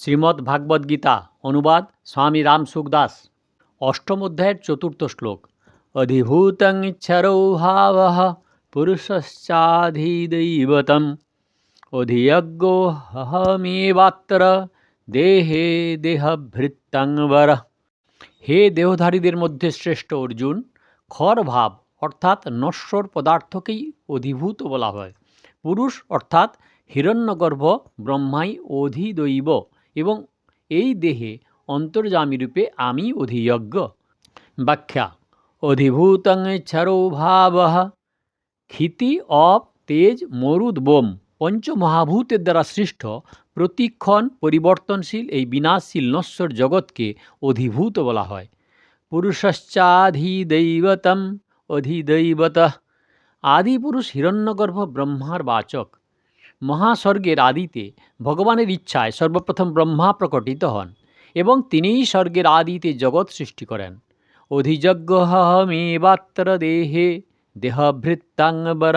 শ্রীমদ্ ভাগবত গীতা, অনুবাদ স্বামী রাম সুখদাস। অষ্টম অধ্যায়ের চতুর্থ শ্লোক। অধিভূতং ভাব পুরুষশ্চাধিদৈবতম। অধিয়জ্ঞো হহমেবাত্র দেহে দেহভৃত্তাং বর। হে দেহধারীদের মধ্যে শ্রেষ্ঠ অর্জুন খর ভাব অর্থাৎ নশ্বর পদার্থকেই অধিভূত বলা হয়। পুরুষ অর্থাৎ হিরণ্যগর্ভ ব্রহ্মাই অধিদৈব। এবং এই দেহে অন্তর্যামী রূপে আমি অধিযজ্ঞ। ব্যাখ্যা। অধিভূতং ভাব ক্ষিতি অপ তেজ মরুদ বোম। পঞ্চমহাভূতের দ্বারা সৃষ্ট প্রতিক্ষণ পরিবর্তনশীল এই বিনাশশীল নশ্বর জগৎকে অধিভূত বলা হয়। পুরুষশ্চাধিদৈবতম অধিদৈবত। আদিপুরুষ হিরণ্যগর্ভ ব্রহ্মার বাচক। মহাস্বর্গের আদিতে ভগবানের ইচ্ছায় সর্বপ্রথম ব্রহ্মা প্রকটিত হন এবং তিনিই স্বর্গের আদিতে জগৎ সৃষ্টি করেন। অধিযজ্ঞ হমেবাত্র দেহে দেহভৃত্তাঙ্গবর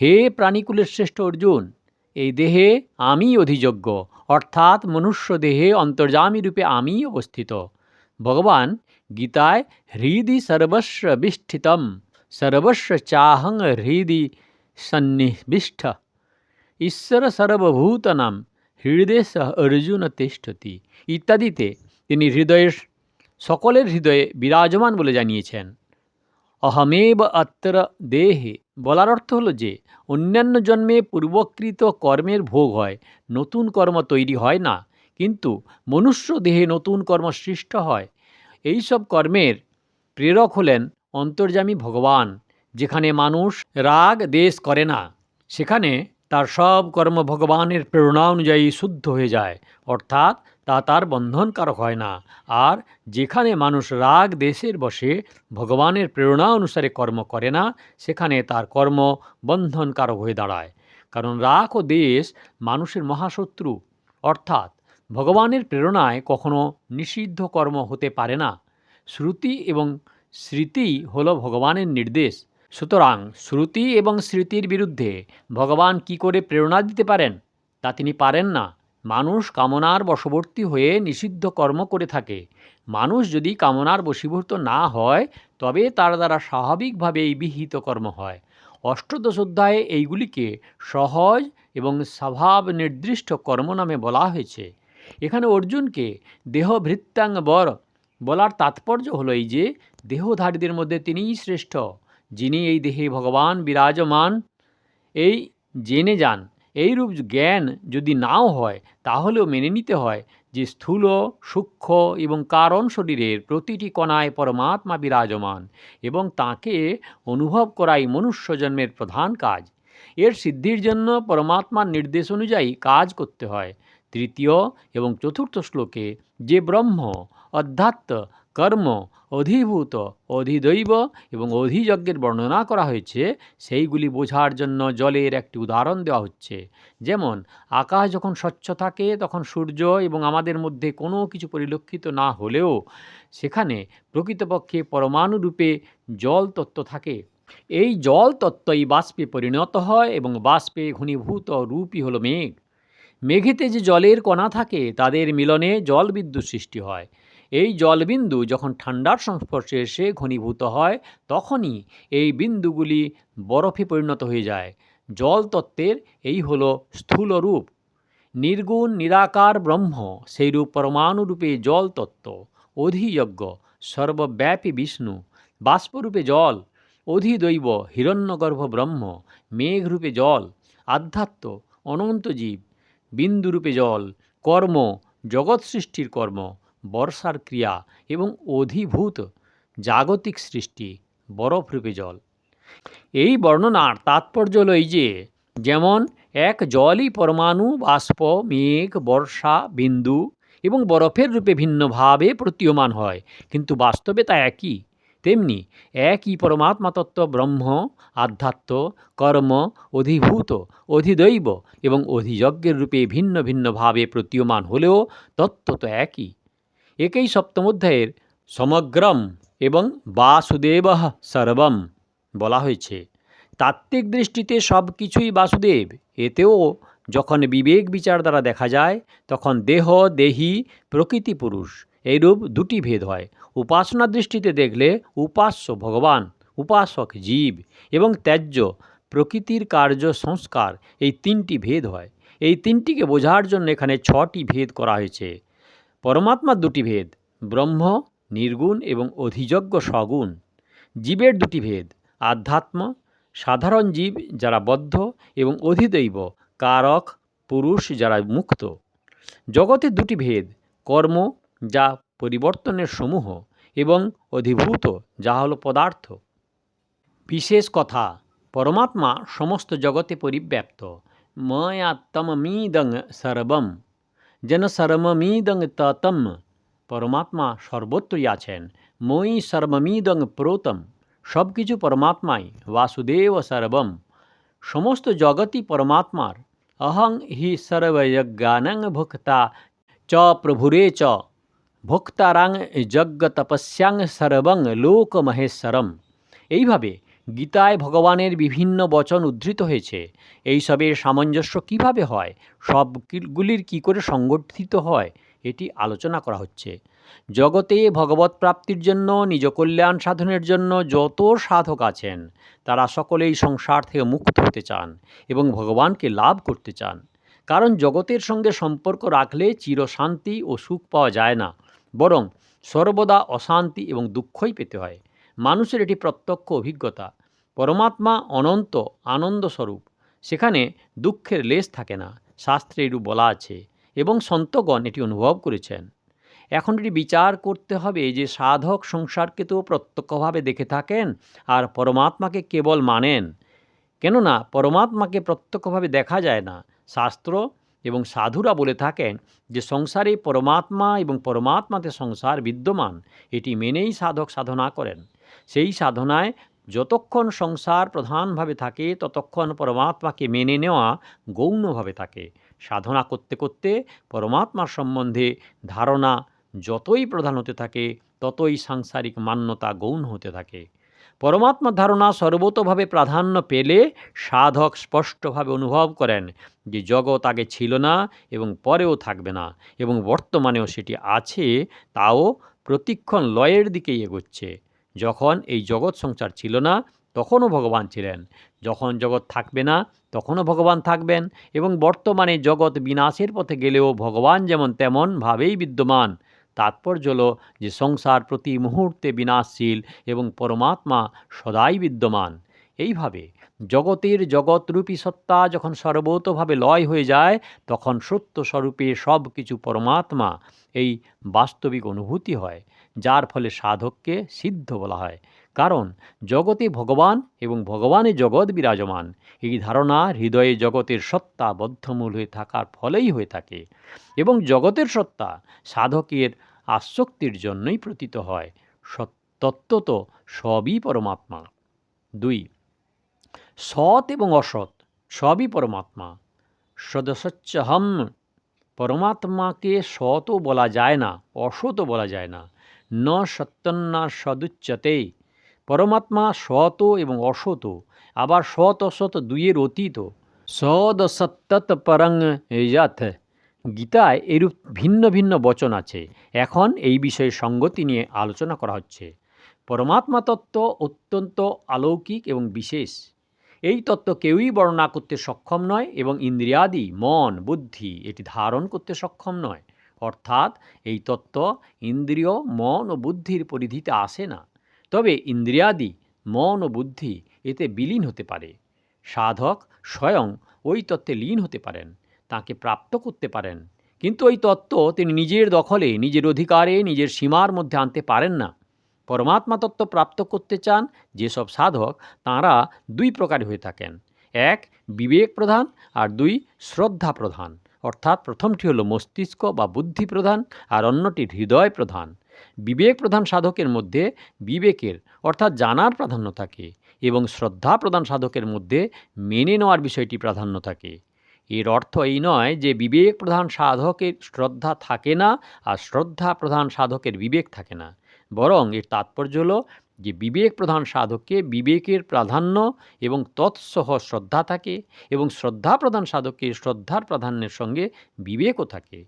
হে প্রাণীকুলের শ্রেষ্ঠ অর্জুন, এই দেহে আমি অধিযজ্ঞ, অর্থাৎ মনুষ্য দেহে অন্তর্যামী রূপে আমি অবস্থিত। ভগবান গীতায় হৃদি সর্বস্ব বিষ্ঠিতম, সর্বস্ব চাহং হৃদি সন্নিবিষ্ঠ ঈশ্বর সর্বভূত নাম হৃদয়ে সহ অর্জুন তিষ্ঠতি। ইত্যাদিতে তিনি হৃদয়ের, সকলের হৃদয়ে বিরাজমান বলে জানিয়েছেন। অহমেব অত্র দেহে, বলার অর্থ হলো যে, অন্যান্য জন্মে পূর্বকৃত কর্মের ভোগ হয়, নতুন কর্ম তৈরি হয় না, কিন্তু মনুষ্য দেহে নতুন কর্ম সৃষ্ট হয়। এই সব কর্মের প্রেরক হলেন অন্তর্যামী ভগবান, যেখানে মানুষ রাগ, দেশ করে না। সেখানে তার সব কর্ম ভগবানের প্রেরণা অনুযায়ী শুদ্ধ হয়ে যায়, অর্থাৎ তা তার বন্ধনকারক হয় না। আর যেখানে মানুষ রাগ দেশের বসে ভগবানের প্রেরণা অনুসারে কর্ম করে না, সেখানে তার কর্ম বন্ধনকারক হয়ে দাঁড়ায়। কারণ রাগ ও দেশ মানুষের মহাশত্রু, অর্থাৎ ভগবানের প্রেরণায় কখনো নিষিদ্ধ কর্ম হতে পারে না। শ্রুতি এবং স্মৃতি হলো ভগবানের নির্দেশ। সুতরাং শ্রুতি এবং স্মৃতির বিরুদ্ধে ভগবান কি করে প্রেরণা দিতে পারেন, তা তিনি পারেন না। মানুষ কামনার বশবর্তী হয়ে নিষিদ্ধ কর্ম করে থাকে। মানুষ যদি কামনার বশীভূত না হয়, তবে তার দ্বারা স্বাভাবিকভাবেই বিহিত কর্ম হয়। অষ্টদশ অধ্যায়ে এইগুলিকে সহজ এবং স্বভাব নির্দিষ্ট কর্ম নামে বলা হয়েছে। এখানে অর্জুনকে দেহভৃত্তাঙ্গ বর বলার তাৎপর্য হলো এই যে, দেহধারীদের মধ্যে তিনিই শ্রেষ্ঠ। যিনি এই দেহে ভগবান বিরাজমান, এই জেনে যান, এইরূপ জ্ঞান যদি নাও হয়, তাহলেও মেনে নিতে হয় যে স্থূল, সূক্ষ্ম এবং কারণ শরীরের প্রতিটি কণায় পরমাত্মা বিরাজমান এবং তাকে অনুভব করাই মনুষ্য জন্মের প্রধান কাজ। এর সিদ্ধির জন্য পরমাত্মার নির্দেশ অনুযায়ী কাজ করতে হয়। তৃতীয় এবং চতুর্থ শ্লোকে যে ব্রহ্ম, অধ্যাত্ম কর্ম অধিভূত, অধিদৈব এবং অধিযজ্ঞের বর্ণনা করা হয়েছে, সেইগুলি বোঝার জন্য জলের একটি উদাহরণ দেওয়া হচ্ছে। যেমন, আকাশ যখন স্বচ্ছ থাকে, তখন সূর্য এবং আমাদের মধ্যে কোনো কিছু পরিলক্ষিত না হলেও সেখানে প্রকৃতপক্ষে পরমাণুরূপে জল তত্ত্ব থাকে। এই জল তত্ত্বই বাষ্পে পরিণত হয় এবং বাষ্পে ঘনীভূত রূপই হলো মেঘ। মেঘেতে যে জলের কণা থাকে, তাদের মিলনে জল বিদ্যুৎ সৃষ্টি হয়। এই জলবিন্দু যখন ঠান্ডার সংস্পর্শে এসে ঘনীভূত হয়, তখনই এই বিন্দুগুলি বরফে পরিণত হয়ে যায়। জল তত্ত্বের এই হলো স্থূল রূপ। নির্গুণ, নিরাকার ব্রহ্ম সেই রূপ পরমাণুরূপে জল তত্ত্ব অধিযজ্ঞ, সর্বব্যাপী বিষ্ণু, বাষ্পরূপে জল, অধিদৈব হিরণ্যগর্ভ ব্রহ্ম, মেঘরূপে জল, আধ্যাত্ম, অনন্ত জীব, বিন্দুরূপে জল, কর্ম জগৎ সৃষ্টির কর্ম বর্ষার ক্রিয়া এবং অধিভূত জাগতিক সৃষ্টি বরফরূপে জল। এই বর্ণনার তাৎপর্য হল এই যে, যেমন এক জলই পরমাণু, বাষ্প, মেঘ, বর্ষা, বিন্দু এবং বরফের রূপে ভিন্নভাবে প্রতীয়মান হয়। কিন্তু বাস্তবে তা একই। তেমনি একই পরমাত্মা তত্ত্ব ব্রহ্ম, আধ্যাত্ম, কর্ম, অধিভূত, অধিদৈব এবং অধিযজ্ঞের রূপে ভিন্ন ভিন্নভাবে প্রতীয়মান হলেও তত্ত্ব তো একই। একেই সপ্তম অধ্যায়ের সমগ্রম এবং বাসুদেব সর্বম বলা হয়েছে। তাত্ত্বিক দৃষ্টিতে সব কিছুই বাসুদেব। এতেও যখন বিবেক বিচার দ্বারা দেখা যায়, তখন দেহ, দেহি, প্রকৃতি পুরুষ, এইরূপ দুটি ভেদ হয়। উপাসনা দৃষ্টিতে দেখলে উপাস্য ভগবান, উপাসক জীব এবং ত্যায্য, প্রকৃতির কার্য সংস্কার, এই তিনটি ভেদ হয়। এই তিনটিকে বোঝার জন্য এখানে ছটি ভেদ করা হয়েছে। পরমাত্মার দুটি ভেদ, ব্রহ্ম, নির্গুণ এবং অধিযজ্ঞ সগুণ জীবের দুটি ভেদ, আধ্যাত্ম, সাধারণ জীব যারা বদ্ধ এবং অধিদৈব, কারক, পুরুষ যারা মুক্ত। জগতে দুটি ভেদ, কর্ম যা পরিবর্তনের সমূহ এবং অধিভূত যা হলো পদার্থ। বিশেষ কথা, পরমাত্মা সমস্ত জগতে পরিব্যাপ্ত। ময়া তমমিদং সর্বম। যেন সর্বমিদং ততম, পরমাত্মা সর্বত্রই আছেন। মই সর্বমিদং প্রোতম সব কিছু পরমাত্মাই, বাসুদেব সর্বম। সমস্ত জগৎই পরমাত্মার, অহং হি সর্বযজ্ঞানং ভুক্তা চ প্রভুরে চ, ভোক্তারাং যজ্ঞ তপস্যাং সর্বং লোকমহেশ্বরম। এইভাবে গীতায় ভগবানের বিভিন্ন বচন উদ্ধৃত হয়েছে। এইসবের সামঞ্জস্য কীভাবে হয়? সবগুলির কি করে সংগঠিত হয়? এটি আলোচনা করা হচ্ছে। জগতে ভগবত প্রাপ্তির জন্য, নিজ কল্যাণ সাধনের জন্য যত সাধক আছেন, তারা সকলেই সংসার থেকে মুক্ত হতে চান এবং ভগবানকে লাভ করতে চান। কারণ জগতের সঙ্গে সম্পর্ক রাখলে চিরশান্তি ও সুখ পাওয়া যায় না। বরং সর্বদা অশান্তি এবং দুঃখই পেতে হয়। মানুষের এটি প্রত্যক্ষ অভিজ্ঞতা। পরমাত্মা অনন্ত আনন্দস্বরূপ। সেখানে দুঃখের লেশ থাকে না, শাস্ত্রে এরূপ বলা আছে এবং সন্তগণ এটি অনুভব করেছেন। এখন এটি বিচার করতে হবে যে সাধক সংসারকে তো প্রত্যক্ষভাবে দেখে থাকেন আর পরমাত্মাকে কেবল মানেন। কেননা পরমাত্মাকে প্রত্যক্ষভাবে দেখা যায় না। শাস্ত্র এবং সাধুরা বলে থাকেন যে সংসারে পরমাত্মা এবং পরমাত্মাতে সংসার বিদ্যমান, এটি মেনেই সাধক সাধনা করেন। সেই সাধনায় যতক্ষণ সংসার প্রধানভাবে থাকে, ততক্ষণ পরমাত্মাকে মেনে নেওয়া গৌণভাবে থাকে। সাধনা করতে করতে পরমাত্মার সম্বন্ধে ধারণা যতই প্রধান হতে থাকে, ততই সাংসারিক মান্যতা গৌণ হতে থাকে। পরমাত্মার ধারণা সর্বতভাবে প্রাধান্য পেলে সাধক স্পষ্টভাবে অনুভব করেন যে জগৎ আগে ছিল না এবং পরেও থাকবে না এবং বর্তমানেও সেটি আছে, তাও প্রতিক্ষণ লয়ের দিকেই এগোচ্ছে। যখন এই জগৎ সংসার ছিল না, তখনও ভগবান ছিলেন। যখন জগৎ থাকবে না, তখনও ভগবান থাকবেন এবং বর্তমানে জগৎ বিনাশের পথে গেলেও ভগবান যেমন তেমনভাবেই বিদ্যমান। তাৎপর্য হল যে সংসার প্রতি মুহূর্তে বিনাশশীল এবং পরমাত্মা সদাই বিদ্যমান। এইভাবে জগতের জগৎরূপী সত্তা যখন সর্বতভাবে লয় হয়ে যায়, তখন সত্য স্বরূপে সব কিছু পরমাত্মা, এই বাস্তবিক অনুভূতি হয়। যার ফলে সাধককে সিদ্ধ বলা হয়। কারণ, জগতে ভগবান এবং ভগবানে জগৎ বিরাজমান। এই ধারণা হৃদয়ে জগতের সত্তা বদ্ধমূল হয়ে থাকার ফলেই হয়ে থাকে এবং জগতের সত্তা সাধকের আসক্তির জন্যই প্রতীত হয়। তত্ত্বত সবই পরমাত্মা। দুই, সৎ এবং অসৎ সবই পরমাত্মা। সদস্যহম পরমাত্মাকে সতও বলা যায় না অসতও বলা যায় না। ন সত্যন্না সদুচ্চতে। পরমাত্মা সত এবং অসত আবার সৎ অসত দুইয়ের অতীত। সদ সত্যত পরং যথ। গীতায় এরূপ ভিন্ন ভিন্ন বচন আছে। এখন এই বিষয়ে সঙ্গতি নিয়ে আলোচনা করা হচ্ছে। পরমাত্মা তত্ত্ব অত্যন্ত অলৌকিক এবং বিশেষ। এই তত্ত্ব কেউই বর্ণনা করতে সক্ষম নয় এবং ইন্দ্রিয়াদি, মন, বুদ্ধি, এটি ধারণ করতে সক্ষম নয়। অর্থাৎ এই তত্ত্ব ইন্দ্রিয়, মন ও বুদ্ধির পরিধিতে আসে না। তবে ইন্দ্রিয়াদি, মন ও বুদ্ধি এতে বিলীন হতে পারে। সাধক স্বয়ং ওই তত্ত্বে লীন হতে পারেন, তাকে প্রাপ্ত করতে পারেন। কিন্তু ওই তত্ত্ব তিনি নিজের দখলে, নিজের অধিকারে, নিজের সীমার মধ্যে আনতে পারেন না। পরমাত্মা তত্ত্ব প্রাপ্ত করতে চান যেসব সাধক, তাঁরা দুই প্রকার হয়ে থাকেন। এক, বিবেক প্রধান, আর দুই, শ্রদ্ধা প্রধান। অর্থাৎ প্রথমটি হলো মস্তিষ্ক বা বুদ্ধি প্রধান আর অন্যটি হৃদয় প্রধান। বিবেক প্রধান সাধকের মধ্যে বিবেকের অর্থাৎ জানার প্রাধান্য থাকে এবং শ্রদ্ধা প্রধান সাধকের মধ্যে মেনে নেওয়ার বিষয়টি প্রাধান্য থাকে। এর অর্থ এই নয় যে বিবেক প্রধান সাধকের শ্রদ্ধা থাকে না আর শ্রদ্ধা প্রধান সাধকের বিবেক থাকে না। বরং এর তাৎপর্য হল যে বিবেক প্রধান সাধককে বিবেকের প্রাধান্য এবং তৎসহ শ্রদ্ধা থাকে এবং শ্রদ্ধা প্রধান সাধককে শ্রদ্ধার প্রাধান্যের সঙ্গে বিবেকও থাকে।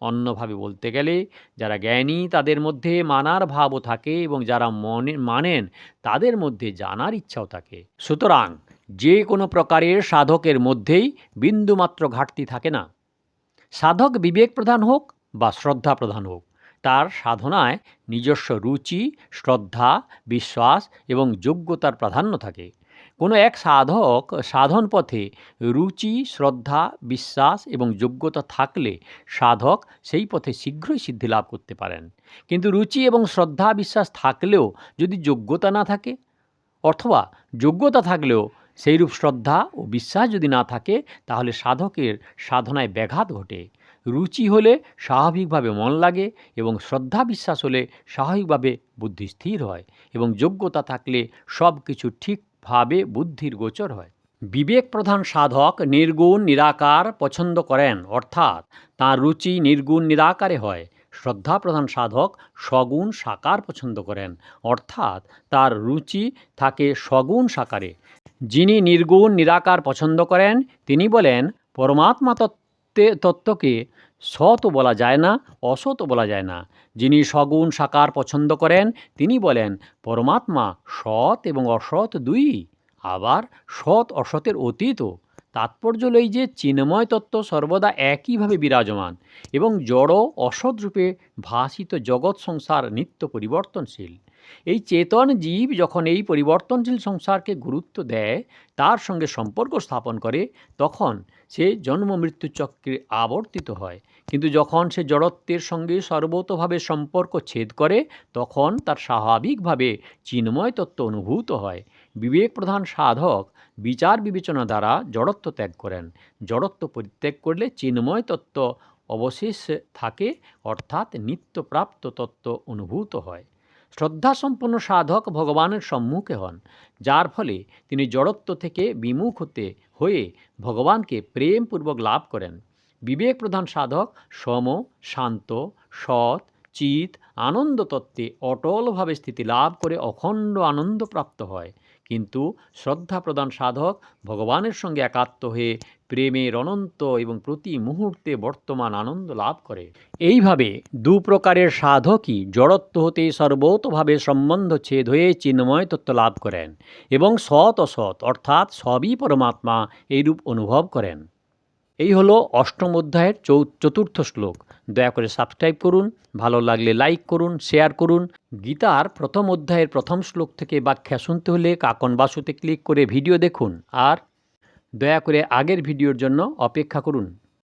অন্যভাবে বলতে গেলে, যারা জ্ঞানী তাদের মধ্যে মানার ভাবও থাকে এবং যারা মনে, মানেন তাদের মধ্যে জানার ইচ্ছাও থাকে। সুতরাং যে কোনো প্রকারের সাধকের মধ্যেই বিন্দুমাত্র ঘাটতি থাকে না। সাধক বিবেক প্রধান হোক বা শ্রদ্ধা প্রধান হোক। তার সাধনায় নিজস্ব রুচি, শ্রদ্ধা, বিশ্বাস এবং যোগ্যতার প্রাধান্য থাকে। কোনো এক সাধক সাধন পথে রুচি, শ্রদ্ধা, বিশ্বাস এবং যোগ্যতা থাকলে সাধক সেই পথে শীঘ্রই সিদ্ধি লাভ করতে পারেন। কিন্তু রুচি এবং শ্রদ্ধা, বিশ্বাস থাকলেও যদি যোগ্যতা না থাকে, অথবা যোগ্যতা থাকলেও সেইরূপ শ্রদ্ধা ও বিশ্বাস যদি না থাকে, তাহলে সাধকের সাধনায় ব্যাঘাত ঘটে। রুচি হলে স্বাভাবিকভাবে মন লাগে এবং শ্রদ্ধা বিশ্বাস হলে স্বাভাবিকভাবে বুদ্ধি স্থির হয় এবং যোগ্যতা থাকলে সব কিছু ঠিকভাবে বুদ্ধির গোচর হয়। বিবেক প্রধান সাধক নির্গুণ নিরাকার পছন্দ করেন, অর্থাৎ তাঁর রুচি নির্গুণ নিরাকারে হয়। শ্রদ্ধা প্রধান সাধক সগুণ সাকার পছন্দ করেন, অর্থাৎ তার রুচি থাকে সগুণ সাকারে। যিনি নির্গুণ নিরাকার পছন্দ করেন, তিনি বলেন, পরমাত্মা তত্ত্বে তত্ত্বকে সৎ বলা যায় না অসৎ বলা যায় না। যিনি সগুণ সাকার পছন্দ করেন, তিনি বলেন, পরমাত্মা সৎ এবং অসৎ দুই, আবার সৎ অসতের অতীতও তাৎপর্য হল এই যে চিন্ময় তত্ত্ব সর্বদা একইভাবে বিরাজমান এবং জড় অসৎ রূপে ভাসিত জগৎ সংসার নিত্য পরিবর্তনশীল। এই চেতন জীব যখন এই পরিবর্তনশীল সংসারকে গুরুত্ব দেয়, তার সঙ্গে সম্পর্ক স্থাপন করে, তখন সে জন্ম মৃত্যু চক্রে আবর্তিত হয়। কিন্তু যখন সে জড়ত্বের সঙ্গে সর্বতভাবে সম্পর্ক ছেদ করে, তখন তার স্বাভাবিকভাবে চিন্ময় তত্ত্ব অনুভূত হয়। বিবেক প্রধান সাধক বিচার বিবেচনা দ্বারা জড়ত্ব ত্যাগ করেন। জড়ত্ব পরিত্যাগ করলে চিন্ময় তত্ত্ব অবশেষ থাকে, অর্থাৎ নিত্যপ্রাপ্ত তত্ত্ব অনুভূত হয়। শ্রদ্ধাসম্পন্ন সাধক ভগবানের সম্মুখে হন, যার ফলে তিনি জড়ত্ব থেকে বিমুখ হতে, হয়ে ভগবানকে প্রেমপূর্বক লাভ করেন। বিবেক প্রধান সাধক সম, শান্ত, সৎ, চিত আনন্দ তত্ত্বে অটলভাবে স্থিতি লাভ করে অখণ্ড আনন্দ প্রাপ্ত হয়। কিন্তু শ্রদ্ধা প্রদান সাধক ভগবানের সঙ্গে একাত্ম হয়ে প্রেমের অনন্ত এবং প্রতি মুহূর্তে বর্তমান আনন্দ লাভ করে। এইভাবে দু প্রকারের সাধকই জড়ত্ব হতে সর্বতভাবে সম্বন্ধ ছেদ হয়ে চিন্ময় তত্ত্ব লাভ করেন এবং সৎ অসৎ অর্থাৎ সবই পরমাত্মা এইরূপ অনুভব করেন। এই হলো অষ্টম অধ্যায়ের চতুর্থ শ্লোক। দয়া করে সাবস্ক্রাইব করুন, ভালো লাগলে লাইক করুন শেয়ার করুন। গীতার প্রথম অধ্যায়ের প্রথম শ্লোক থেকে ব্যাখ্যা শুনতে হলে কাকন বাসুতে ক্লিক করে ভিডিও দেখুন। আর দয়া করে আগের ভিডিওর জন্য অপেক্ষা করুন।